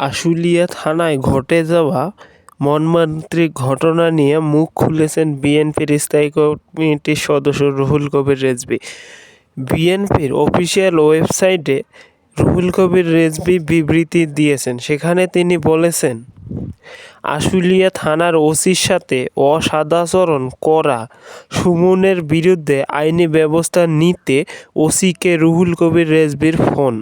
আশুলিয়া থানায় ঘটে যাওয়া মর্মান্তিক ঘটনা নিয়ে মুখ খুলেছেন বিএনপির স্থায়ী কমিটির সদস্য রুহুল কবির রেজবি বিএনপির অফিসিয়াল ওয়েবসাইটে রুহুল কবির রেজবি বিবৃতি দিয়েছেন। সেখানে তিনি বলেছেন, আশুলিয়া থানার ওসির সাথে অসদাচরণ করা সুমনের বিরুদ্ধে আইনি ব্যবস্থা নিতে ওসিকে রুহুল কবির রেজবির ফোন।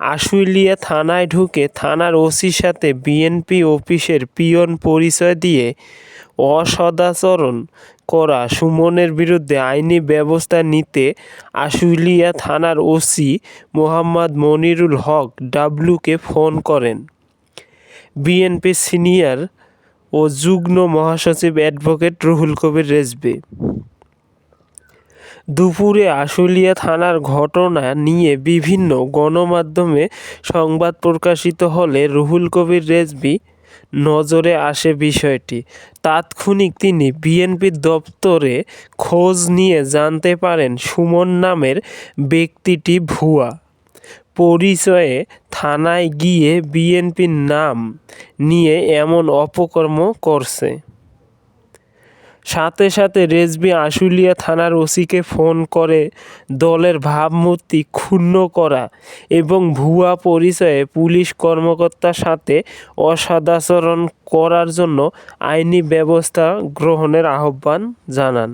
আশুলিয়া থানায় ঢুকে থানার ওসির সাথে বিএনপি অফিসের পিয়ন পরিচয় দিয়ে অসদাচরণ করা সুমনের বিরুদ্ধে আইনি ব্যবস্থা নিতে আশুলিয়া থানার ওসি মোহাম্মদ মনিরুল হক ডাবলুকে ফোন করেন। বিএনপি সিনিয়র ও যুগ্ম মহাসচিব অ্যাডভোকেট রুহুল কবির রেজভী। দুপুরে আশুলিয়া থানার ঘটনা নিয়ে বিভিন্ন গণমাধ্যমে সংবাদ প্রকাশিত হলে রুহুল কবির রেজবি নজরে আসে বিষয়টি। তাৎক্ষণিক তিনি বিএনপি দপ্তরে খোঁজ নিয়ে জানতে পারেন সুমন নামের ব্যক্তিটি ভুয়া। পরিচয়ে থানায় গিয়ে বিএনপির নাম নিয়ে এমন অপকর্ম করছে। সাথে সাথে রেজবি আশুলিয়া থানার ওসিকে ফোন করে দলের ভাবমূর্তি ক্ষুণ্ণ করা এবং ভুয়া পরিচয়ে পুলিশ কর্মকর্তার সাথে অসদাচরণ করার জন্য আইনি ব্যবস্থা গ্রহণের আহ্বান জানান।